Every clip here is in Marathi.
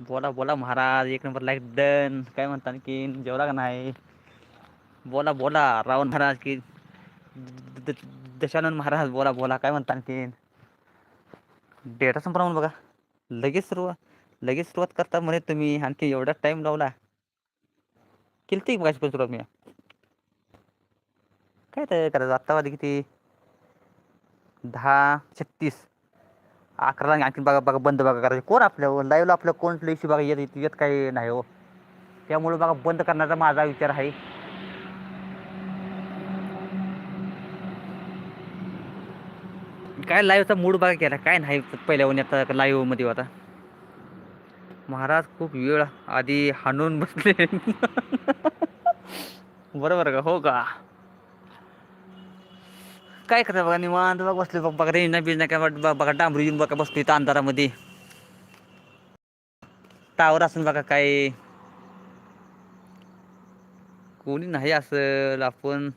बोला बोला महाराज, एक नंबर लाईक डन. काय म्हणता आणखी? जेवला का नाही? बोला बोला रावण महाराज की दशानंद महाराज, बोला बोला, काय म्हणता आणखीन डेटा संपला म्हणून बघा. लगेच सुरुवात लगेच सुरुवात करता म्हणे तुम्ही. आणखी एवढा टाईम लावला. केलती बघायची पण सुरुवात मी. काय ते करायचं? आत्ता वाजले किती? दहा, छत्तीस. अकराला आणखी बघा बघा बंद बघा करायचं. कोण आपल्या लाईव्हला आपल्या कोण इश्यू बघा येत येत- काही नाही हो. त्यामुळे बघा बंद करण्याचा माझा विचार आहे. काय लाईव्हचा मूड बघा केला? काय नाही पहिल्या आता लाईव्हमध्ये आता महाराज खूप वेळ आधी हाणून बसले. बरोबर का? हो का? काय करता बघा निवांत बघ बसले बघ. बघा रेंज नाही नाही काय वाट- बघा बघा डांबरी येऊन बघा बसतो इथं अंधारामध्ये. टावर असून बघा काय. कोणी नाही असेल आपण.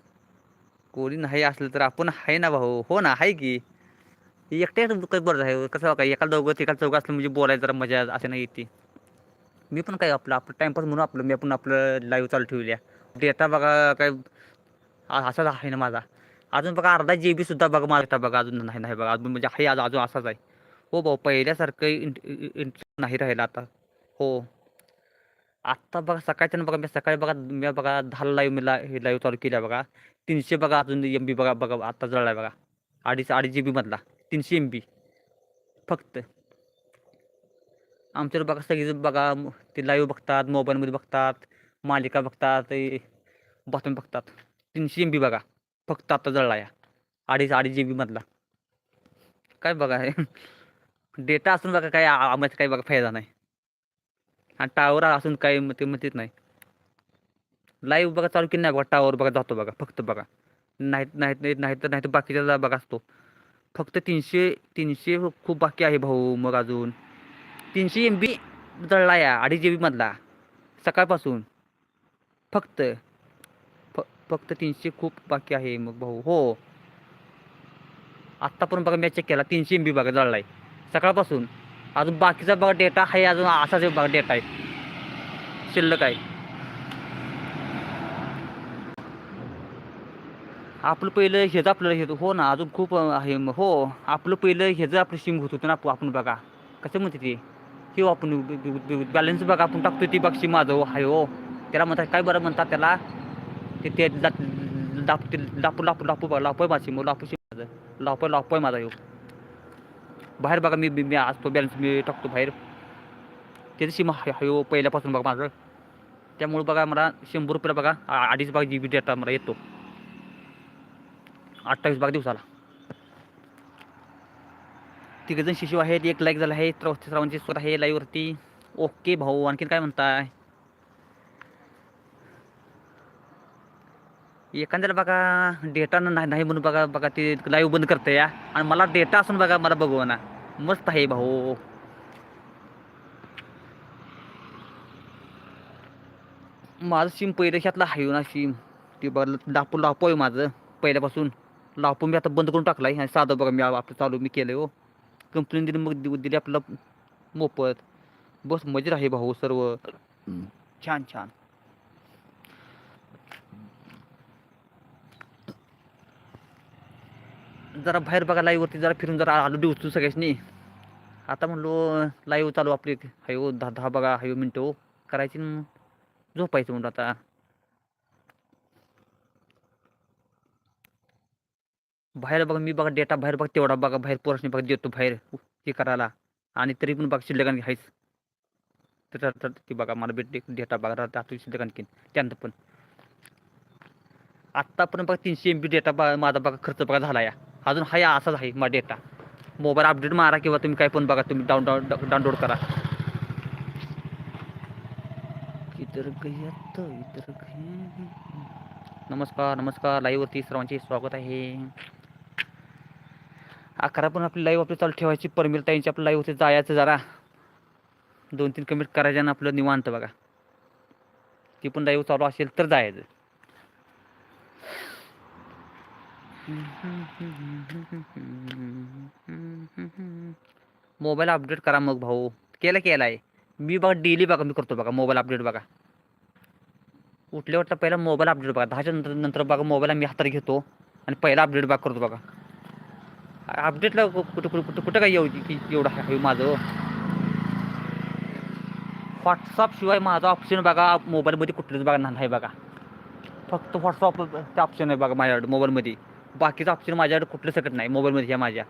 कोणी नाही असलं तर आपण आहे ना भाऊ. हो ना आहे की. एकट्या बरं आहे कसं काय एका दोघं एका चौघं असलं म्हणजे बोलायला जरा मजा असे नाही येते मी पण काय आपलं आपलं टाइमपास म्हणून आपलं मी आपण आपलं लाईव्ह चालू ठेवल्या डेटा बघा काय. असाच आहे ना माझा. अजून बघा अर्धा जी बी सुद्धा बघा माझा बघा अजून नाही नाही बघा. अजून म्हणजे हे आज अजून असाच आहे. हो भाऊ पहिल्यासारखं इंट नाही राहिलं आता. हो. आत्ता बघा सकाळच्या बघा मी सकाळी बघा मी बघा दहा लाईव्ह मी ला हे लाईव्ह चालू केल्या बघा. तीनशे बघा अजून एम बी बघा बघा आत्ता जळला बघा. अडीच अडीच जी बीमधला तीनशे एम बी फक्त. आमच्याकडे बघा सगळेजण बघा ते लाईव्ह बघतात मोबाईलमध्ये बघतात मालिका बघतात ते बघतात. तीनशे एम बी बघा. फक्त आता जळला या. अडीच अडीच जी बीमधला काय बघा डेटा असून बघा काय आम्हाला काही बघा फायदा नाही. आणि टावर असून काही ते म्हणतेच नाही. लाईव्ह बघा चालू की नाही बघा टावर बघा जातो बघा फक्त बघा. नाहीत नाहीत नाही तर नाही तर बाकीच्या बघा असतो. फक्त तीनशे तीनशे खूप बाकी आहे भाऊ मग अजून. तीनशे एम बी जळला या अडीच जी बीमधला सकाळपासून. फक्त. फक्त तीनशे खूप बाकी आहे मग भाऊ. हो. आत्ता पण बघा मी चेक केला तीनशे एम बी बघा जळला आहे सकाळपासून. अजून बाकीचा बघा डेटा आहे अजून असाच बघा डेटा आहे. शिल्लक आहे. आपलं पहिलं ह्याचं आपल्याला हे हो ना अजून खूप आहे हो आपलं पहिलं ह्याचं आपलं सिम होत होतं ना आप- आपण बघा. कसं म्हणते ते? हे आपण बॅलन्स बघा आपण टाकतो ती बघ सिम माझं हो, आहे हो. त्याला म्हणतात काय बरं म्हणतात त्याला? ते ते लाप ते लापू लापू लापू बघा लापोय माझी मग लापूशी सिम माझं लापोय लापोय माझा येऊ बाहेर बघा मी मी आज तो बॅलन्स मी टाकतो बाहेर. त्याचं सिम हयो हो पहिल्यापासून बघा माझं. त्यामुळे बघा मला शंभर रुपयाला बघा अडीच भाग जी बी डेटा मला येतो. अठ्ठावीस भाग दिवसाला. तिघजण शिशू आहेत एक लाईक झाला आहे तर श्रावणची स्वतः आहे लाईव्हवरती ओके भाऊ आणखीन काय म्हणताय? एखाद्याला बघा डेटा नाही नाही म्हणून बघा बघा ते लाईव्ह बंद करते या. आणि मला डेटा असून बघा मला बघू ना मस्त आहे भाऊ. माझं सिम पहिलं ह्यातलं आहे ना सिम ते बघा लापू लापो आहे माझं पहिल्यापासून. लापू मी आता बंद करून टाकला आहे आणि साधं बघा मी आपलं चालू मी केलं हो. कंपनीने दिली मग दि- दिली आपलं मोफत. बस मजेत आहे भाऊ सर्व. छान छान. जरा बाहेर बघा लाईव्हवरती जरा फिरून जरा आलो दिवसतो सगळ्यांनी. आता म्हणलो लाईव्ह चालू आपली हयो हो, दहा दहा बघा हयो हो, मिनटं हो. करायची झोपायचं म्हणलं आता. बाहेर बघा मी बघा डेटा बाहेर बघा तेवढा बघा बाहेर पोरांनी बघा देतो बाहेर. हे करायला. आणि तरी पण बघा शिल्लक आणखी आहेच तर ती बघा मला भेट डेटा बघा राहता शिल्लक आणखीन. त्यानंतर पण. आत्तापर्यंत पण बघा तीनशे एम बी डेटा बघा माझा बघा खर्च बघा झाला या. अजून हा या असाच आहे माझा डेटा मोबाईल अपडेट मारा किंवा तुम्ही काय पण बघा तुम्ही डाउनलोड डाउनलोड करा. इतर इतर नमस्कार नमस्कार. लाईव्हवरती सर्वांचे स्वागत आहे. अकरा पण आपली लाईव्ह आपली चालू ठेवायची. परमिल ताईंची आपल्या लाईव्हवरती जायचं जरा. दोन तीन कमेंट करायच्या आणि आपलं निवांत बघा. ती पण लाईव्ह चालू असेल तर जायचं. मोबाईल अपडेट करा मग भाऊ. केला केला आहे मी बघा डेली बघा मी करतो बघा मोबाईल अपडेट बघा. उठल्या उठल्या पहिला मोबाईल अपडेट बघा. दहाच्या नंतर नंतर बघा मोबाईल मी हातात घेतो आणि पहिला अपडेट बघा करतो बघा. अपडेटला कुठं कुठं कुठं कुठं काय येऊ एवढं आहे माझं? व्हॉट्सअपशिवाय माझा ऑप्शन बघा मोबाईलमध्ये कुठलंच बघा नाही बघा. फक्त व्हॉट्सअप ऑप्शन आहे बघा माझ्याकडे मोबाईलमध्ये बाकीचं ऑप्शन माझ्याकडे कुठलं सकट नाही मोबाईलमध्ये ह्या माझ्या.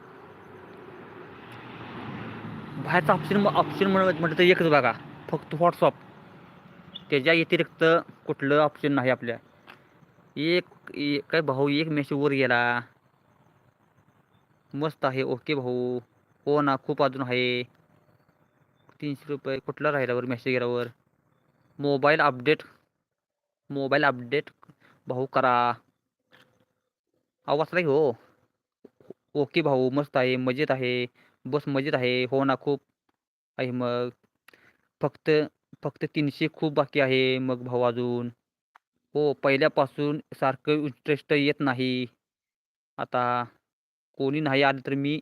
बाहेरचं ऑप्शन ऑप्शन म्हणत म्हटलं तर एकच बघा फक्त व्हॉट्सअप त्याच्या व्यतिरिक्त कुठलं ऑप्शन नाही आपल्या. एक काय भाऊ एक मेसेज वर गेला. मस्त आहे ओके भाऊ. हो ना खूप अजून आहे. तीनशे रुपये कुठला राहिल्यावर मेसेज गेल्यावर? मोबाईल अपडेट मोबाईल अपडेट भाऊ करा. आवाज नाही हो. ओके भाऊ मस्त आहे मजेत आहे बस मजेत आहे. हो ना खूप आहे मग. फक्त फक्त तीनशे खूप बाकी आहे मग भाऊ अजून. हो पहिल्यापासून सारखं इंटरेस्ट येत नाही. आता कोणी नाही आलं तर मी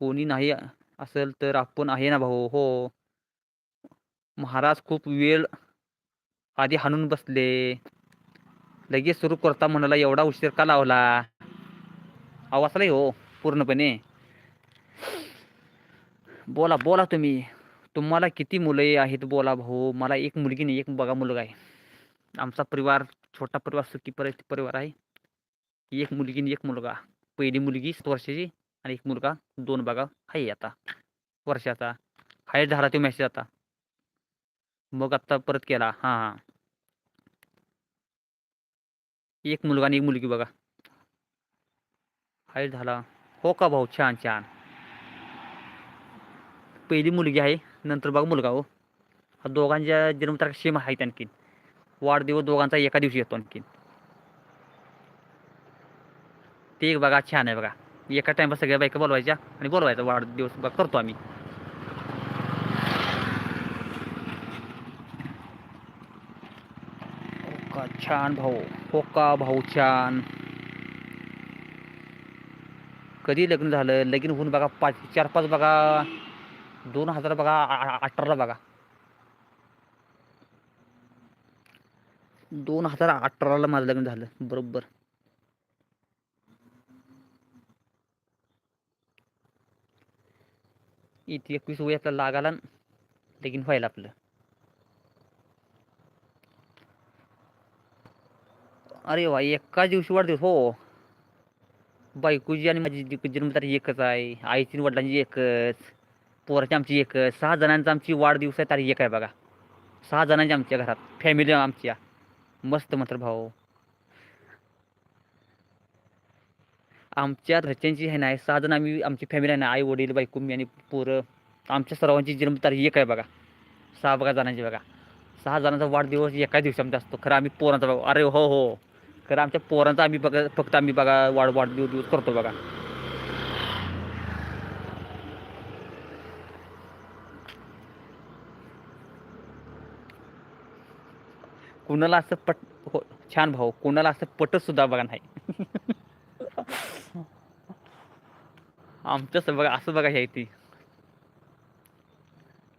कोणी नाही असेल तर आपण आहे ना भाऊ हो. महाराज खूप वेळ आधी हाणून बसले. लगेच सुरू करता म्हणाला एवढा उशीर का लावला? आवाज नाही हो पूर्णपणे. बोला बोला तुम्ही. तुम्हाला किती मुले आहेत बोला भाऊ? मला एक मुलगी नाही एक बघा मुलगा आहे. आमचा परिवार छोटा परिवार सुखी परि परिवार आहे. एक मुलगी आणि एक मुलगा. पहिली मुलगी सात वर्षाची आणि एक मुलगा दोन बघा. आहे आता वर्षाचा. हाय झाला तो मेसेज आता. मग आता परत केला. हां हां. एक मुलगा आणि एक मुलगी बघा. हाय झाला. हो का भाऊ? छान छान. पहिली मुलगी आहे नंतर बघा मुलगा हो. हा दोघांच्या जन्मतारखा सेम आहेत आणखीन. वाढदिवस दोघांचा एका दिवशी येतो आणखीन. ते एक बघा छान आहे बघा. एका टाइमला सगळ्या बायका बोलवायच्या आणि बोलवायचा. वाढदिवस बघा करतो आम्ही. हो का? छान भाऊ. हो का भाऊ? छान. कधी लग्न झालं? लगीन होऊन बघा पाच चार पाच बघा दोन हजार बघा अठराला बघा. दोन हजार अठराला माझं लग्न झालं बरोबर. इथे एकवीस वयाचा लागाला लगीन व्हायला आपलं. अरे वा एका दिवशी वाढदिवस हो. बायकोची आणि माझी जन्मतारीख एकच आहे. आईची वडिलांची एकच. पोराची आमची एकच. सहा जणांचा आमची वाढदिवस आहे तारीख एक आहे बघा. सहा जणांची आमच्या घरात. फॅमिली आमच्या. मस्त मात्र भाऊ. आमच्या घरच्यांची आहे ना सहा जण आम्ही आमची फॅमिली आहे ना आई वडील बायको मी आणि पोरं. आमच्या सर्वांची जन्मतारीख एक आहे बघा. सहा बघा जणांची बघा. सहा जणांचा वाढदिवस एका दिवशी आमचा असतो. खरं आम्ही पोरांचा बघा अरे हो हो. खरं आमच्या पोरांचा आम्ही बघा फक्त आम्ही बघा वाढ वाढदिवस दिवस करतो बघा. कुणाला असं पट हो छान भाऊ कुणाला असं पटत सुद्धा बघा नाही. आमच्या बघा असं बघा हे ती.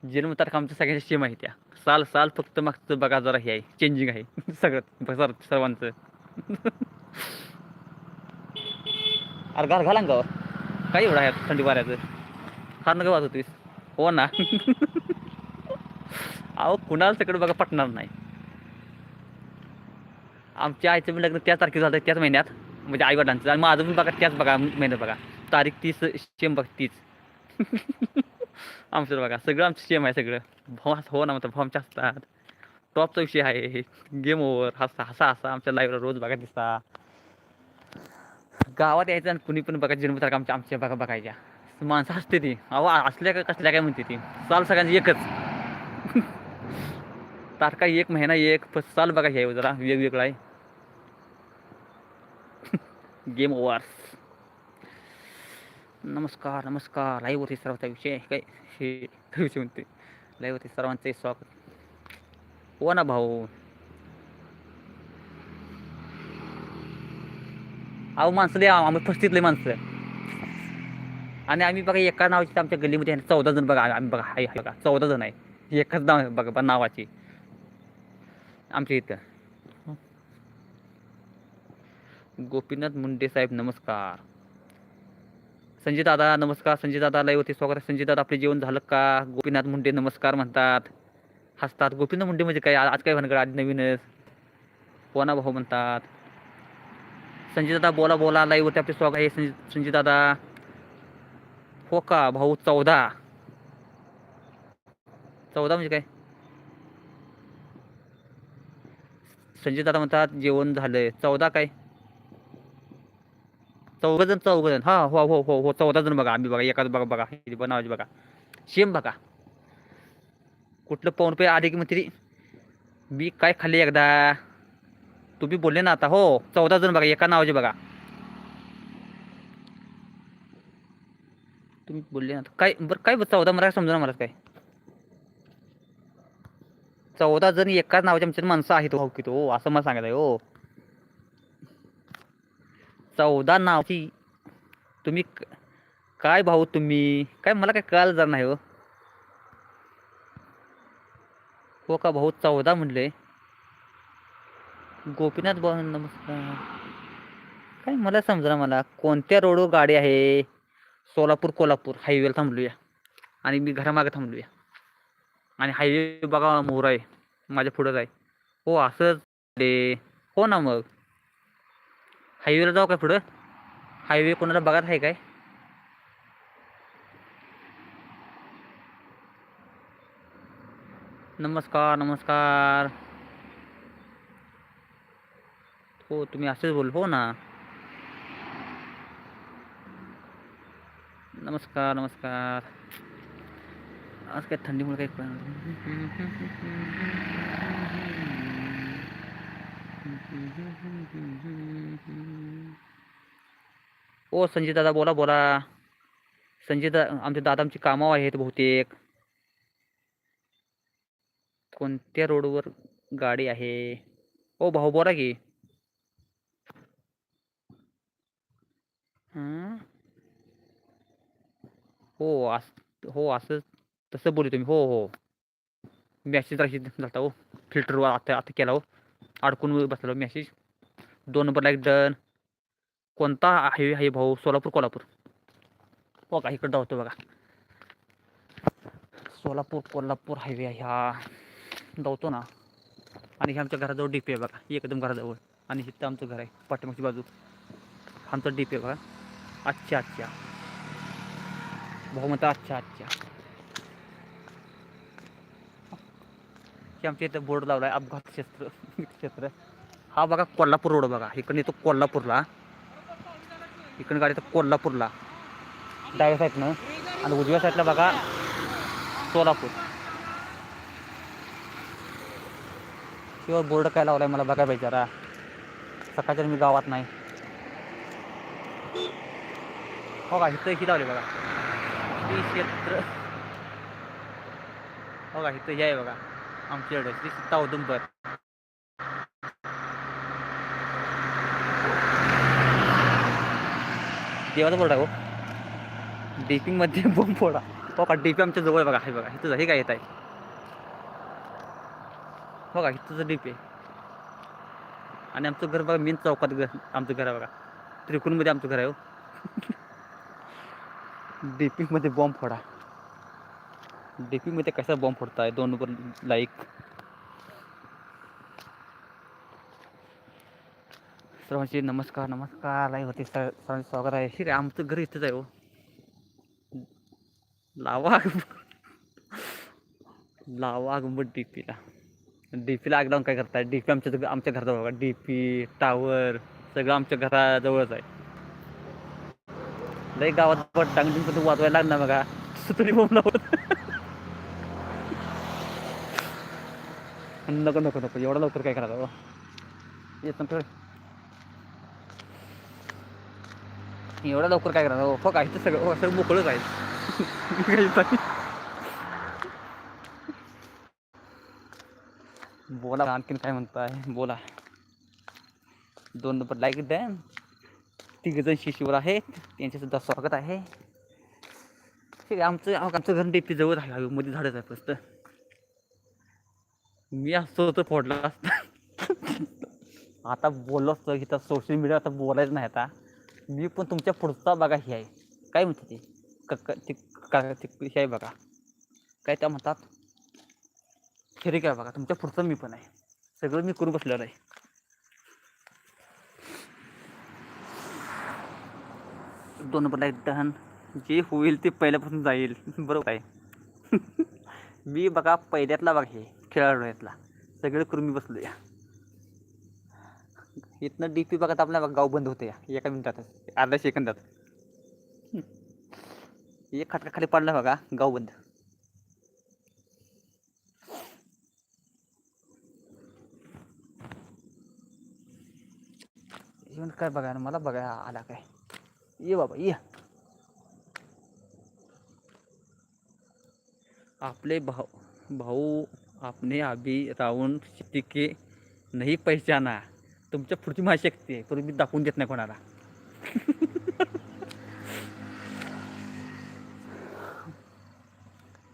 जन्मतारखा आमच्या सगळ्यांच्या सेम आहे त्या. साल साल फक्त मागचं बघा जरा हे आहे चेंजिंग आहे. सगळं सर्वांचं. अरे घाल घाला गावर काय एवढं आहे थंडी वाऱ्याचं? फार नका वाजत होतीस हो ना. अहो कुणाला सगळं बघा पटणार नाही. आमच्या आईचं पण लग्न त्याच तारखेला झालं त्याच महिन्यात. म्हणजे आई वडिलांचं आणि माझं पण बघा त्याच बघा महिन्यात बघा. तारीख तीस सेम बघ तीच आमचं बघा सगळं आमचं सेम आहे सगळं. भाऊ हो ना म्हणतात भाऊ आमच्या असतात. टॉपचा विषय आहे. गेम ओव्हर हसा हसा हसा. आमच्या लाईव्हला रोज बघा दिसता. गावात यायचं आणि कुणी पण बघा जन्मतारखा आमच्या आमच्या बघा बघायच्या. माणसं हसते ती. अहो असल्या का कसल्या काय म्हणते ती. चाल सगळ्यांची एकच. तारखा एक महिना एक. पण साल बघा हे जरा वेगवेगळा आहे. गेम ओव्हर नमस्कार नमस्कार. लाईव्ह होती सर्वांचा विषय काय? हे विषय म्हणते. लाईव्ह होते सर्वांचे स्वागत. हो ना भाऊ. अहो माणसं लय आम्ही फस्तीतले माणसं. आणि आम्ही बघा एका नावाची आमच्या गल्लीमध्ये चौदा जण बघा आम्ही बघा हाय बघा. चौदा जण आहे. एकच नाव बघा नावाची. आमच्या इथं. गोपीनाथ मुंडे साहेब नमस्कार. संजय दादा नमस्कार. संजय दादा होते स्वागत संजय दादा आपले जेवण झालं का? गोपीनाथ मुंडे नमस्कार म्हणतात. हसतात. गोपीनाथ मुंडे म्हणजे काय? आज काय भानगड? आधी नवीनच पोना भाऊ म्हणतात. संजयदादा बोला बोला लाईव्ह होते आपले स्वागत आहे. संजय संजयदादा हो का? भाऊ चौदा. चौदा म्हणजे काय? संजयदादा म्हणतात जेवण झालंय. चौदा काय? चौघ जण चौघ जण हा हो हो हो हो. चौदा जण बघा. आम्ही बघा. एकाच बघा बघा. बनावायचे बघा. सेम बघा. कुठलं पाऊन पे आधी की म्हणते मी काय खाल्ली एकदा. तुम्ही बोलले ना आता हो चौदा जण बघा एका नावाचे बघा. तुम्ही बोलले ना आता. काय बरं काय चौदा मला समजा मला काय. चौदा जण एकाच नावाच्या आमच्या माणसं आहेत हो की तो असं मला सांगत आहे हो. चौदा नावाची तुम्ही काय भाऊ तुम्ही? काय मला काय कळायला जाणार नाही हो. हो का भाऊ चौदा म्हणले. गोपीनाथ भाऊ नमस्कार. काय मला समजा मला कोणत्या रोडवर गाडी आहे? सोलापूर कोल्हापूर हायवेला थांबलूया. आणि मी घरामागे थांबलूया. आणि हायवे बघा मोर आहे. माझ्या पुढंच आहे. हो असंच रे हो ना मग. हायवेला जाऊ काय पुढं? हायवे कोणाला बघत आहे काय? नमस्कार नमस्कार। हो, तुम्ही असेच बोल, हो ना? नमस्कार नमस्कार. आज काय थंडीमुळे काही ओ संजय दादा, बोला बोला. संजय दा आमचे दादा आमची कामावर आहेत बहुतेक. कोणत्या रोडवर गाडी आहे? ओ भाऊ बोला की. हो? अस हो असं तसं बोलू तुम्ही. हो हो. मॅसेज झाला झालता हो. फिल्टरवर आता आता केला हो. अडकून बसला हो मॅसेज. दोन नंबर लाईक डन. कोणता हायवे आहे भाऊ? सोलापूर कोल्हापूर. बघा इकडं धावतो बघा. सोलापूर कोल्हापूर हायवे आहे हा. धावतो ना. आणि हे आमच्या घराजवळ डी पी आहे बघा. एकदम घराजवळ. आणि इथं आमचं घर आहे. पाठीमागची बाजू. आमचं डी पी आहे बघा. अच्छा अच्छा भाऊ म्हणता अच्छा अच्छा हे आमच्या इथं बोर्ड लावला आहे अपघात क्षेत्र क्षेत्र. हा बघा कोल्हापूर रोड बघा. इकडे येतो कोल्हापूरला. इकडे गाडी तर कोल्हापूरला. डाव्या साईडनं आणि उजव्या साईडला बघा सोलापूर. किंवा बोर्ड काय लावलाय मला बघा पाहिजे जरा. सकाळच्या मी गावात नाही. हो का इथं ही लावली बघा. श्री क्षेत्र. हो का इथं हे आहे बघा. आमच्याकडे श्री सीता औदुंबर देवाचा बोर्ड आहे हो. डीपी मध्ये बॉम्ब फोडा. हो का डीपी आमच्या जवळ आहे बघा. हे बघा इथं हे काय येत आहे? हो का? इथंच डीपी आहे. आणि आमचं घर बघा मेन चौकात घर आमचं घर आहे बघा. त्रिकोणमध्ये आमचं घर आहे हो. डीपी बॉम्ब फोडा. डीपीमध्ये कसा बॉम्ब फोडताय? दोन नंबर लाईक सर्वांचे नमस्कार नमस्कार. लाईक होते सर सर्वांचे स्वागत आहे. हे आमचं घर इथंच आहे हो. लावा लावा गंमत डीपीला. डीपीला आग लावून काय करताय? डी पी आमच्या आमच्या घराजवळ बघा. डीपी टावर सगळं आमच्या घराजवळच आहे. लई गावात पण टांगली पण वाजवायला लागणार बघा. सुतरी बोंब लावत नको नको नको. एवढं लवकर काय करायचं येत ना थोडं एवढं लवकर काय करायचं? हो काय तर सगळं सगळं मोकळंच आहे काहीच नाही. बोला. आणखीन काय म्हणताय? बोला. दोन नंबर लाईक द्या तिघ जण शिशीवर आहेत. त्यांच्यासुद्धा स्वागत आहे. ठीक आहे आमचं आमचं घर डेपी जवळ आहे मध्ये झाडच आहे फक्त. मी असतो तर फोडला असता. आता बोललो असतो इथं सोशल मीडिया आता बोलायचं नाही आता. मी पण तुमच्या पुढचा बघा हे आहे. काय म्हणते ते? क क- ते हे आहे बघा. काय त्या म्हणतात? खरे काय बघा तुमच्या पुढचं मी पण आहे. सगळं मी करू बसलेलं आहे. दोन नंबरला एक दहन. जे होईल ते पहिल्यापासून जाईल. बरोबर आहे. मी बघा पहिल्यातला बघा हे खेळाडू यातला. सगळं करून मी बसलो या इथनं डी पी बघा तर आपला बघा गाव बंद होते या एका मिनिटातच अर्ध्या सेकंदात. एक खटका खाली पडला बघा गाव बंद. येऊन काय बघा मला बघा आला काय? ये बाबा ये. आपले भाऊ भाऊ आपने अभी राहून शेती नाही पहचाना. तुमच्या पुढची माहिती शक्ती पण मी दाखवून देत नाही कोणाला.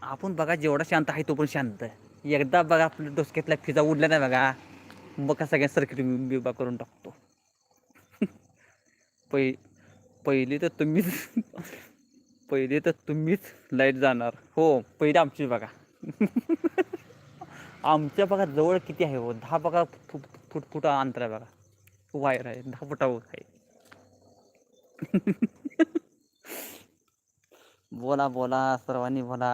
आपण बघा जेवढा शांत आहे तो पण शांत. एकदा बघा आपल्या डोसक्यातल्या फिजा उडल्या नाही बघा. मग का सगळ्या सर्किट बिबा करून टाकतो. पै पहिली तर तुम्हीच पहिली तर तुम्हीच लाइट जाणार. हो पहिली आमची बघा. आमच्या बघा जवळ किती आहे हो? दहा बघा फुट फुट फुट अंतर आहे बघा. वायर आहे दहा फुटावर आहे. बोला बोला सर्वांनी बोला.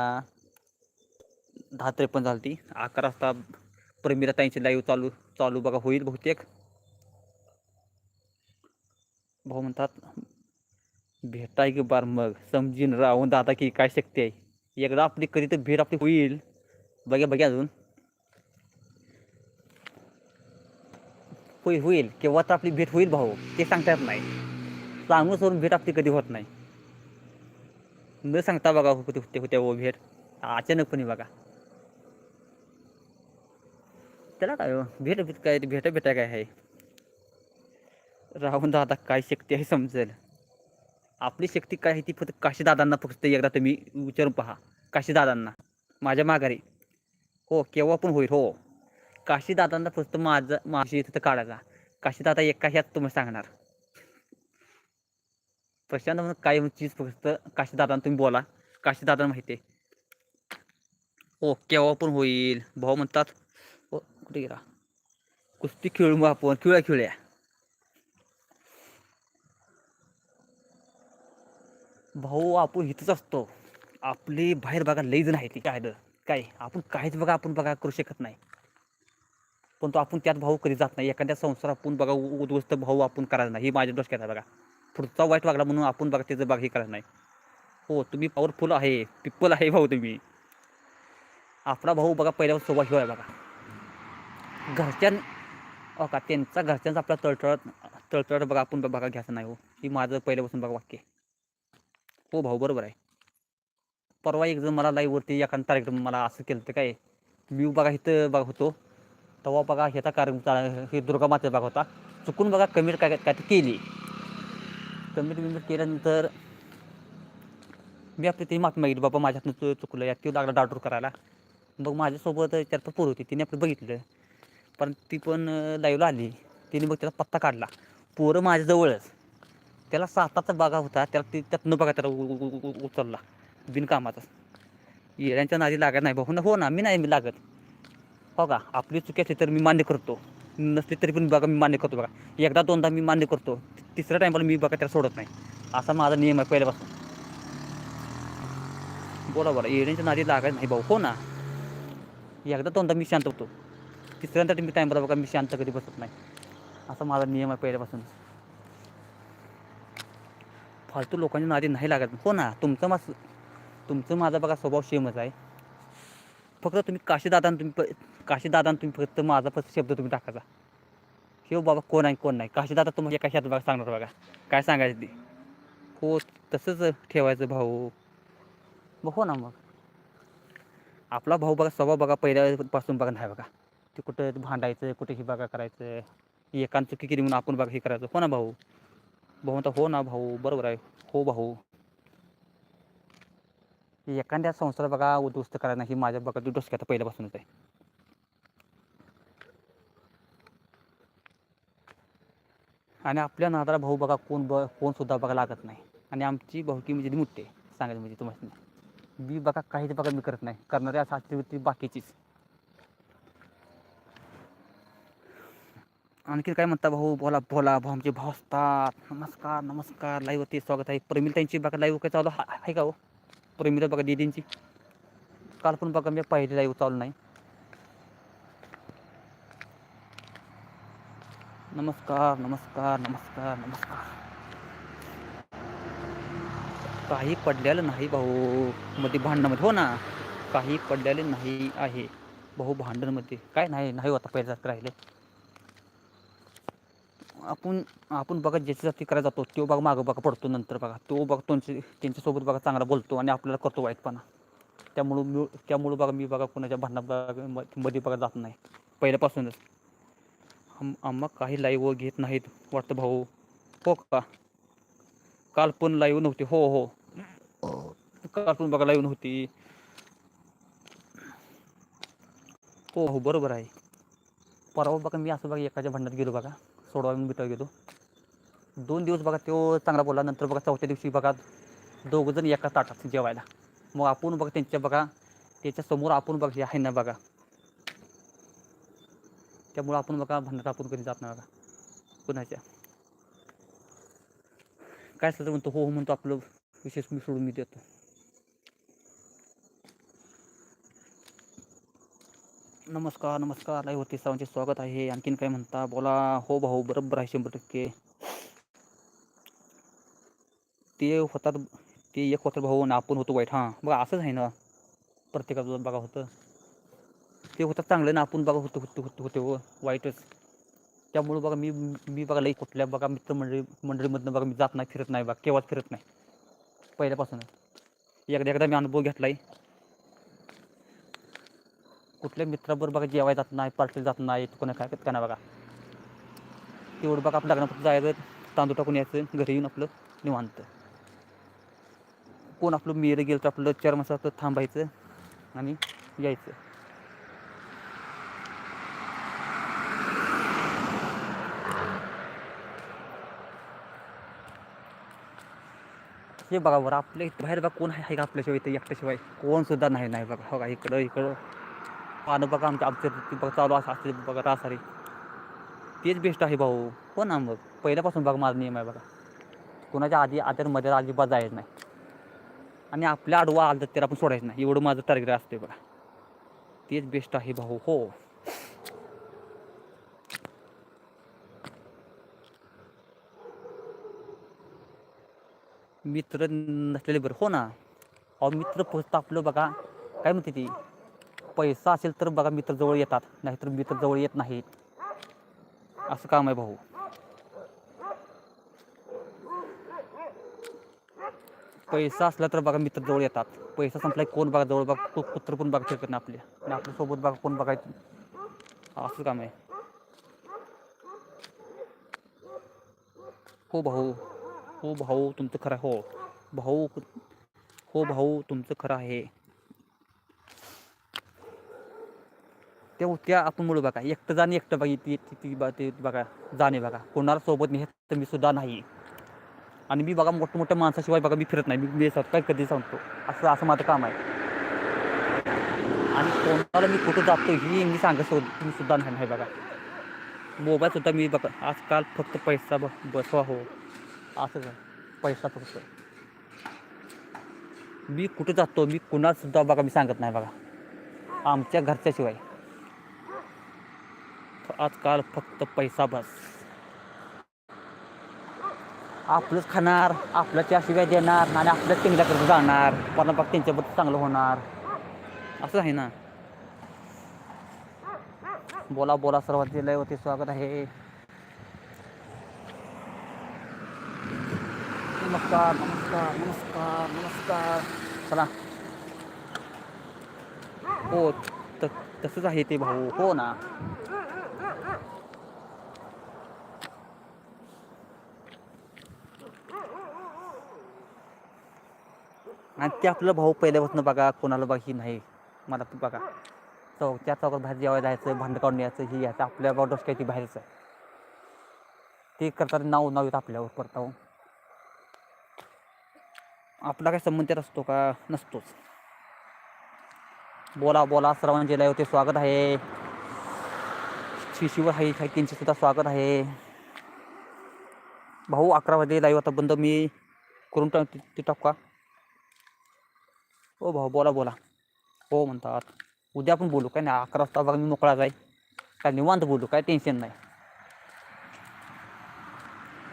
दहा त्रेपन्न झाली ती अकरा वाजता प्रमिरा ताईंची लाईव्ह चालू चालू बघा होईल बहुतेक. भाऊ म्हणतात भेटाय की बार मग समजीन राहून दादा की काय शक्ती आहे? एकदा आपली कधी तर भेट आपली होईल. बघा बघा अजून. होईल होईल. केव्हा तर आपली भेट होईल भाऊ. ते सांगता नाही. सांगून सोडून भेट आपली कधी होत नाही. न सांगता बघा होते होते व भेट. अचानकपणे बघा. त्याला काय हो, भेट भेट काय भेटा भेटा काय आहे? राहून दादा काय शक्ती आहे समजेल? आपली शक्ती काय आहे ती फक्त काशीदादांना फक्त एकदा तुम्ही विचारून पहा. काशीदादांना माझ्या माघारी. हो केव्हा पण होईल हो. काशीदादांना फक्त माझं माझी तिथं काढायचा काशीदादा एका ह्यात तुम्ही सांगणार. प्रशांत म्हणून काय चीज फक्त काशीदादांना तुम्ही बोला. काशीदादांना माहिती आहे. हो केव्हा पण होईल. भाऊ म्हणतात हो कुठे गेला? कुस्ती खेळू आपण. खेळ्या खेळूया. भाऊ आपण इथंच असतो. आपली बाहेर बघा लईज नाही ते ती काय काय? आपण काहीच बघा आपण बघा करू शकत नाही. पण तो आपण त्यात भाऊ कधी जात नाही. एखाद्या संसार आपण बघा उद्ध्वस्त भाऊ आपण करायला नाही. हे माझ्या डोक्यात आहे बघा. पुढचा वाईट वागला म्हणून आपण बघा त्याचं बघा हे करायला नाही. हो तुम्ही पॉवरफुल आहे. पिप्पल आहे भाऊ तुम्ही. आपला भाऊ बघा पहिल्यावर स्वभाव ह्यो बघा. घरच्यां हो का त्यांचा घरच्यांचा आपला तळतळत तळतळत बघा आपण बघा घ्यायचं नाही हो. ही माझं पहिल्यापासून बघा वाक्य हो भाऊ बरोबर आहे. परवा एक जण मला लाईव्हवरती एखादा कार्यक्रम मला असं केलं तर काय मी बघा इथं बघा होतो. तेव्हा बघा ह्याचा कार्यक्रम चाल- हे दुर्गा माते बघा होता. चुकून बघा कमेंट काय काय तर केली. कमेंट बिमेंट केल्यानंतर मी आपली ती माफी मागितली बाबा माझ्यातनं चु- चुकलं यात लागला डाडूर करायला. मग माझ्यासोबत त्यात पाच होती तिने आपलं बघितलं. पण ती पण लाईव्हला आली. तिने मग त्याला पत्ता काढला. पोरं माझ्याजवळच. त्याला साताचा बागा होता त्याला ती त्यातनं बघा त्याला उ- उचलला बिनकामाचा. येड्यांच्या नादी लागत नाही भाऊ. ना हो ना मी नाही मी लागत. हो का? आपली चुकी असली तर मी मान्य करतो. नसली तरी पण बघा मी मान्य करतो बघा. एकदा दोनदा मी मान्य करतो. तिसऱ्या टायमाला मी बघा त्याला सोडत नाही. असा माझा नियम आहे पहिल्यापासून. बोला बरं येड्यांच्या नादी लागत नाही भाऊ. हो ना? एकदा दोनदा मी शांत होतो. तिसऱ्यांदा मी टायमाला बघा मी शांत कधी बसत नाही. असा माझा नियम आहे पहिल्यापासून. फालतू लोकांच्या नादी नाही लागत. हो ना तुमचं मा तुमचं माझा बघा स्वभाव सेमच आहे. फक्त तुम्ही काशीदादान तुम्ही प- काशीदादान तुम्ही फक्त माझा फक्त शब्द तुम्ही टाकायचा. हे बाबा कोण आहे कोण नाही? काशीदादा तुम्हाला एका शब्द बघा सांगणार बघा. काय सांगायचं ते? हो तसंच ठेवायचं भाऊ. मग हो ना मग. आपला भाऊ बघा स्वभाव बघा पहिल्यापासून बघा नाही बघा. ते कुठं भांडायचं कुठे हे बघा करायचं. एकान चुकी केली म्हणून आपण बघा हे करायचं. हो ना भाऊ? भाऊ हो ना भाऊ बरोबर आहे. हो भाऊ. एखाद्या संस्थेला बघा उद्ध्वस्त करायला ही माझ्या बघा डोसक्यात पहिल्यापासूनच आहे. आणि आपल्या नादाला भाऊ बघा कोण ब कोण सुद्धा बघा लागत नाही. आणि आमची भाऊकी म्हणजे मुठते सांगायचं म्हणजे तुम्हाला. मी बघा काहीच बघा मी करत नाही. करणारे असं बाकीचीच. आणखी काय म्हणता भाऊ? बोला बोला भाऊ आमचे भाऊ असतात. नमस्कार नमस्कार. लाईव्हवरती स्वागत आहे. प्रमिल त्यांची बघा लाईव्ह काय चालू आहे का हो? प्रमिला बघा दीदींची. काल पण बघा मी पहिली लाईव्ह चालू नाही. नमस्कार नमस्कार नमस्कार नमस्कार. काही पडलेलं नाही भाऊ. मध्ये भांडणामध्ये हो ना? काही पडलेले नाही आहे. भाऊ भांडणमध्ये. काय नाही नाही होता पहिल्यासारखं राहिले आपण आपण बघा ज्याची जाती करायला जातो तो बघा मागं बघा पडतो नंतर बघा. तो बघा त्यांची त्यांच्यासोबत बघा चांगला बोलतो आणि आपल्याला करतो वाईटपणा. त्यामुळं मी त्यामुळं बघा मी बघा कोणाच्या भांडणा बघा म- मध्ये बघा जात नाही. पहिल्यापासूनच. आम आम्हा काही लाईव्ह घेत नाहीत वाटतं भाऊ. हो का? काल पण लाईव्ह नव्हती. हो हो. काल पण बघा लाईव्ह नव्हती. हो हो बरोबर आहे. परवा बघा मी असं बघा एकाच्या भांडणात गेलो बघा. सोडवा मी गेलो. दोन दिवस बघा तो चांगला बोलला नंतर बघा चौथ्या दिवशी बघा दोघंजण एका ताटात जेवायला. मग आपण बघा त्यांच्या बघा त्याच्यासमोर आपण बघा हे आहे ना बघा. त्यामुळं आपण बघा भांडणात आपण कधी जात नाही बघा. कुणाच्या? काय सर तर म्हणतो हो हो म्हणतो आपलं विशेष मी सोडून मी देतो. नमस्कार नमस्कार. लाईव्ह होती सर्वांचे स्वागत आहे. आणखीन काय म्हणता? बोला. हो भाऊ बरोबर आहे शंभर टक्के. ते होतात ते एक होतं भाऊ आणि आपण होतो वाईट. हां. बघा असंच आहे ना. प्रत्येकाचं बघा होतं. ते होतात चांगलं ना आपण बघा होतं होतं होतं होते हो. वाईटच. त्यामुळं बघा मी मी बघा लई कुठल्या बघा मित्रमंडळी मंडळीमधनं बघा मी जात नाही फिरत नाही बघा केव्हाच फिरत नाही. पहिल्यापासून एकदा एकदा मी अनुभव घेतला आहे कुठल्या मित्राबरोबर बघा जेवायला जात नाही पार्टीला जात नाही कोणा काय का नाही बघा. तेवढं बघा आपलं लग्नात जायचं तांदूळ टाकून यायचं घरी येऊन आपलं निवांत. कोण आपलं मेर गेलं तर आपलं चार माणसं आपलं थांबायचं आणि यायचं. हे बघा बरं आपल्या बाहेर बघा कोण आहे का आपल्याशिवाय इथं एकट्याशिवाय? कोण सुद्धा नाही नाही बघा. हो बघा इकडं इकडं. पानं बघा आमच्या आमच्या बघा चालू असं असते बघा रासारी. तेच बेस्ट आहे भाऊ. हो ना मग. पहिल्यापासून बघा माझा नियम आहे बघा. कोणाच्या आधी आदरमध्ये अजिबात जायचं नाही. आणि आपल्या आडवा आलं तर त्याला आपण सोडायचं नाही. एवढं माझं टार्गेट असते बघा. तेच बेस्ट आहे भाऊ. हो. मित्र नसलेले बरं. हो ना. अहो मित्र फक्त आपलं बघा. काय म्हणते ती? पैसा असेल तर बघा मित्र जवळ येतात नाहीतर मित्र जवळ येत नाहीत असं काम आहे भाऊ. पैसा असला तर बघा मित्र जवळ येतात. पैसा संपलाय कोण बघा जवळ बघा कु- कुत्र पण बघा शकत नाही आपल्या आणि आपल्यासोबत बघा कोण बघायचं असं काम आहे. हो भाऊ हो भाऊ तुमचं खरं आहे. हो. भाऊ हो भाऊ तुमचं खरं आहे. त्या त्या आपण मुळे बघा एकटं जाणे एकटं बघा ती ती- ती बा- ते बघा जाणे बघा. कोणाला सोबत नाही तर मी सुद्धा नाही. आणि मी बघा मोठमोठ्या मोठ्या माणसाशिवाय बघा मी फिरत नाही. मी मी काय कधी सांगतो. असं असं माझं काम आहे. आणि कोणाला मी कुठं जातो ही मी सांगत सो मी सुद्धा नाही नाही बघा. मोबाईल सुद्धा मी बघा आजकाल फक्त पैसा ब बसवा हो. असं पैसा फक्त. मी कुठं जातो मी कुणाला सुद्धा बघा मी सांगत नाही बघा. आमच्या घरच्याशिवाय. आजकाल फक्त पैसा बस. आपलंच खाणार आपल्या शिवाय देणार आणि आपल्याच त्यांच्याकडे जाणार? पण त्यांच्याबद्दल चांगलं होणार. असं आहे ना? बोला बोला सर्वांचे लय होते स्वागत आहे. नमस्कार नमस्कार नमस्कार नमस्कार. चला. हो त तसंच आहे ते भाऊ. हो ना? आणि ते आपलं भाऊ पहिल्यापासून बघा कोणाला बघा ही नाही. मला बघा. चौक त्या चौकात बाहेर जेवायला जायचं भांड काढून यायचं ही यायचं. आपल्या बाबा काही बाहेरच ते करतात नाव नाव येतं आपल्यावर परताव आपला काय संबंध त्यात असतो का? नसतोच. बोला बोला. सर्वांचे जिल्हा ते स्वागत आहे. शिशीवर आहे त्यांचे सुद्धा स्वागत आहे. भाऊ अकरा वाजे लाईव्ह आता बंद. मी करून टाक ते टाकू का? हो भाऊ बोला बोला. हो म्हणतात. उद्या आपण बोलू काय नाही अकरा वाजता बघा मी मोकळा जाईल. काय निवांत बोलू काय टेन्शन नाही.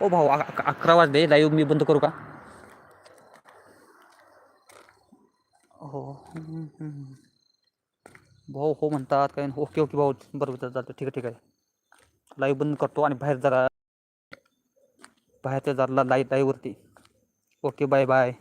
ओ भाऊ अकरा वाजले लाईव्ह मी बंद करू का? हो. भाऊ हो म्हणतात काय ओके ओके भाऊ बरोबर चालतं ठीक आहे ठीक आहे. लाईव्ह बंद करतो आणि बाहेर जरा बाहेरच्या जरा लाईव्ह लाईव्हवरती ओके बाय बाय